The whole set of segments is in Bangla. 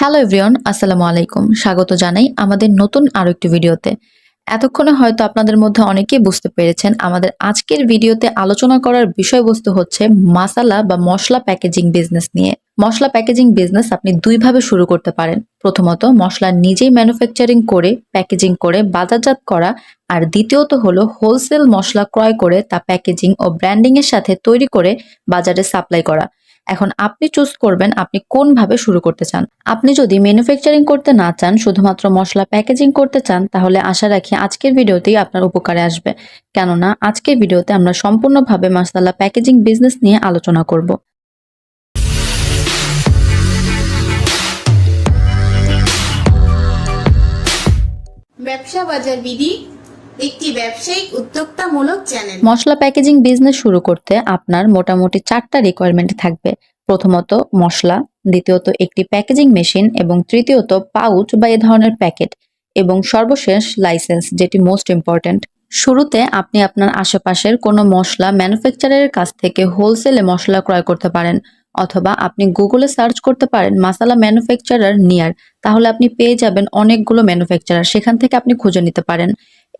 হ্যালো এভরিওয়ান, আসসালামু আলাইকুম। স্বাগত জানাই আমাদের নতুন আরও একটি ভিডিওতে। এতক্ষণে হয়তো আপনাদের মধ্যে অনেকেই বুঝতে পেরেছেন, আমাদের আজকের ভিডিওতে আলোচনা করার বিষয়বস্তু হচ্ছে মাসালা বা মশলা প্যাকেজিং বিজনেস নিয়ে। মশলা প্যাকেজিং বিজনেস আপনি দুইভাবে শুরু করতে পারেন। প্রথমত, মশলা নিজেই ম্যানুফ্যাকচারিং করে, প্যাকেজিং করে বাজারজাত করা আর দ্বিতীয়ত হলো হোলসেল মশলা ক্রয় করে তা প্যাকেজিং ও ব্র্যান্ডিং এর সাথে তৈরি করে বাজারে সাপ্লাই করা। এখন আপনি চুজ করবেন আপনি কোনভাবে শুরু করতে চান। আপনি যদি ম্যানুফ্যাকচারিং করতে না চান, শুধুমাত্র মশলা প্যাকেজিং করতে চান, তাহলে আশা রাখি আজকের ভিডিওতেই আপনার উপকারে আসবে। কেননা আজকের ভিডিওতে আমরা সম্পূর্ণভাবে মশলা প্যাকেজিং বিজনেস নিয়ে আলোচনা করব। ব্যবসা বাজার বিধি একটি ব্যবসায়িক উদ্যোক্তামূলক চ্যানেল। মশলা প্যাকেজিং বিজনেস শুরু করতে আপনার মোটামুটি চারটা রিকোয়ারমেন্ট থাকবে। প্রথমত মশলা, দ্বিতীয়ত একটি প্যাকেজিং মেশিন এবং তৃতীয়ত পাউচ বা এ ধরনের প্যাকেট এবং সর্বশেষ লাইসেন্স যেটি মোস্ট ইম্পর্ট্যান্ট শুরুতে আপনি আপনার আশেপাশের কোনো মশলা ম্যানুফ্যাকচারারের কাছ থেকে হোলসেলে মশলা ক্রয় করতে পারেন অথবা আপনি গুগলে সার্চ করতে পারেন মাসালা ম্যানুফ্যাকচারার নিয়ার তাহলে আপনি পেয়ে যাবেন অনেকগুলো ম্যানুফ্যাকচারার সেখান থেকে আপনি খুঁজে নিতে পারেন।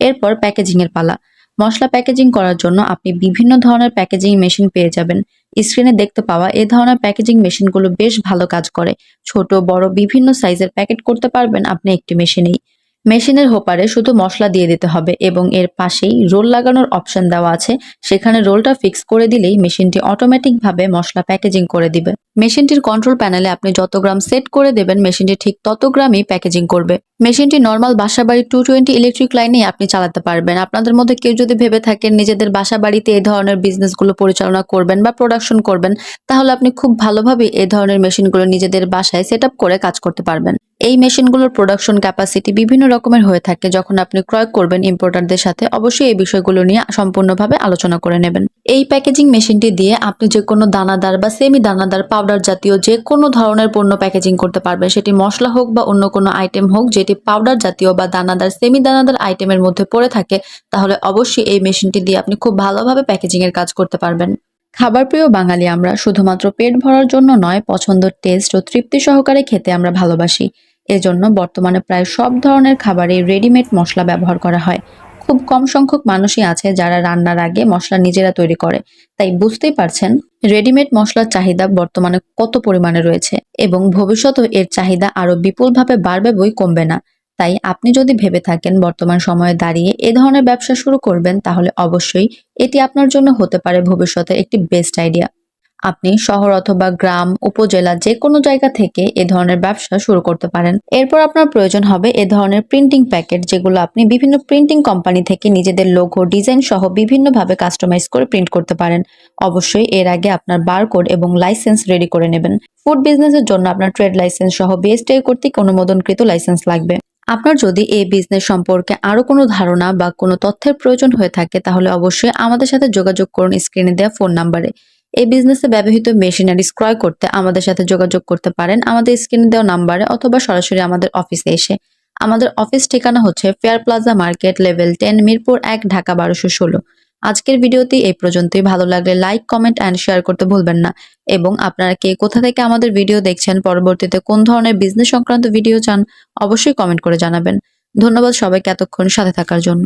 এরপর প্যাকেজিং এর পালা। মশলা প্যাকেজিং করার জন্য আপনি বিভিন্ন ধরনের প্যাকেজিং মেশিন পেয়ে যাবেন। স্ক্রিনে দেখতে পাওয়া এ ধরনের প্যাকেজিং মেশিনগুলো বেশ ভালো কাজ করে। ছোট, বড়, বিভিন্ন সাইজের প্যাকেট করতে পারবেন আপনি একটি মেশিনেই। মেশিনের হোপারে শুধু মশলা দিয়ে দিতে হবে এবং এর পাশেই রোল লাগানোর অপশন দেওয়া আছে। সেখানে রোলটা ফিক্স করে দিলেই মেশিনটি অটোমেটিকভাবে মশলা প্যাকেজিং করে দিবে। মেশিনটির কন্ট্রোল প্যানেলে আপনি যত গ্রাম সেট করে দেবেন, মেশিনটি ঠিক তত গ্রামই প্যাকেজিং করবে। মেশিনটি নর্মাল বাসা বাড়ি টু টোয়েন্টি ইলেকট্রিক লাইনে আপনি চালাতে পারবেন। আপনাদের মধ্যে কেউ যদি ভেবে থাকেন নিজেদের বাসা বাড়িতে এই ধরনের বিজনেসগুলো পরিচালনা করবেন বা প্রোডাকশন করবেন, তাহলে আপনি খুব ভালোভাবে এই ধরনের মেশিনগুলো নিজেদের বাসায় সেট করে কাজ করতে পারবেন। এই মেশিনগুলোর প্রোডাকশন ক্যাপাসিটি বিভিন্ন রকমের হয়ে থাকে যখন আপনি ক্রয় করবেন ইম্পোর্টারদের সাথে, অবশ্যই এই বিষয়গুলো নিয়ে সম্পূর্ণভাবে আলোচনা করে নেবেন। এই প্যাকেজিং মেশিনটি দিয়ে আপনি যে কোনো দানাদার বা সেমি দানাদার পাউডার জাতীয় যে কোনো ধরনের পণ্য প্যাকেজিং করতে পারবেন। সেটি মশলা হোক বা অন্য কোনো আইটেম হোক, যেটি পাউডার জাতীয় বা দানাদার সেমি দানাদার আইটেমের মধ্যে পড়ে থাকে, তাহলে অবশ্যই এই মেশিনটি দিয়ে আপনি খুব ভালোভাবে প্যাকেজিং এর কাজ করতে পারবেন। খাবার প্রিয় বাঙালি, আমরা শুধুমাত্র পেট ভরার জন্য নয় পছন্দ টেস্ট ও তৃপ্তি সহকারে খেতে আমরা ভালোবাসি। এজন্য বর্তমানে প্রায় সব ধরনের খাবারে রেডিমেড মশলা ব্যবহার করা হয়। খুব কম সংখ্যক মানুষই আছে যারা রান্নার আগে মশলা নিজেরা তৈরি করে। তাই বুঝতেই পারছেন রেডিমেড মশলার চাহিদা বর্তমানে কত পরিমাণে রয়েছে এবং ভবিষ্যতেও এর চাহিদা আরও বিপুলভাবে বাড়বে বই কমবে না। তাই আপনি যদি ভেবে থাকেন বর্তমান সময়ে দাঁড়িয়ে এ ধরনের ব্যবসা শুরু করবেন, তাহলে অবশ্যই এটি আপনার জন্য হতে পারে ভবিষ্যতে একটি বেস্ট আইডিয়া আপনি শহর অথবা গ্রাম, উপজেলা, যে কোনো জায়গা থেকে এ ধরনের ব্যবসা শুরু করতে পারেন। এরপর আপনার প্রয়োজন হবে এ ধরনের প্রিন্টিং প্যাকেট যেগুলো আপনি বিভিন্ন প্রিন্টিং কোম্পানি থেকে নিজেদের লোগো ডিজাইন সহ বিভিন্নভাবে কাস্টমাইজ করে প্রিন্ট করতে পারেন। অবশ্যই এর আগে আপনার বারকোড এবং লাইসেন্স রেডি করে নেবেন। ফুড বিজনেসের জন্য আপনার ট্রেড লাইসেন্স সহ বিএসটিআই কর্তৃক অনুমোদনকৃত লাইসেন্স লাগবে। আপনার যদি এই বিজনেস সম্পর্কে আরও কোনো ধারণা বা কোনো তথ্যের প্রয়োজন হয়ে থাকে, তাহলে অবশ্যই আমাদের সাথে যোগাযোগ করুন স্ক্রিনে দেওয়া ফোন নাম্বারে এই বিজনেসে ব্যবহৃত মেশিনারিজ ক্রয় করতে আমাদের সাথে যোগাযোগ করতে পারেন। আমাদের স্ক্রিনে দেওয়া নাম্বারে অথবা সরাসরি আমাদের অফিসে এসে। আমাদের অফিস ঠিকানা হচ্ছে Fair Plaza market level ten Mirpur এক, ঢাকা বারোশো ষোলো। আজকের ভিডিওটি এই পর্যন্তই। ভালো লাগলে লাইক কমেন্ট অ্যান্ড শেয়ার করতে ভুলবেন না। এবং আপনারা কে কোথা থেকে আমাদের ভিডিও দেখছেন, পরবর্তীতে কোন ধরনের বিজনেস সংক্রান্ত ভিডিও চান, অবশ্যই কমেন্ট করে জানাবেন। ধন্যবাদ সবাইকে এতক্ষণ সাথে থাকার জন্য।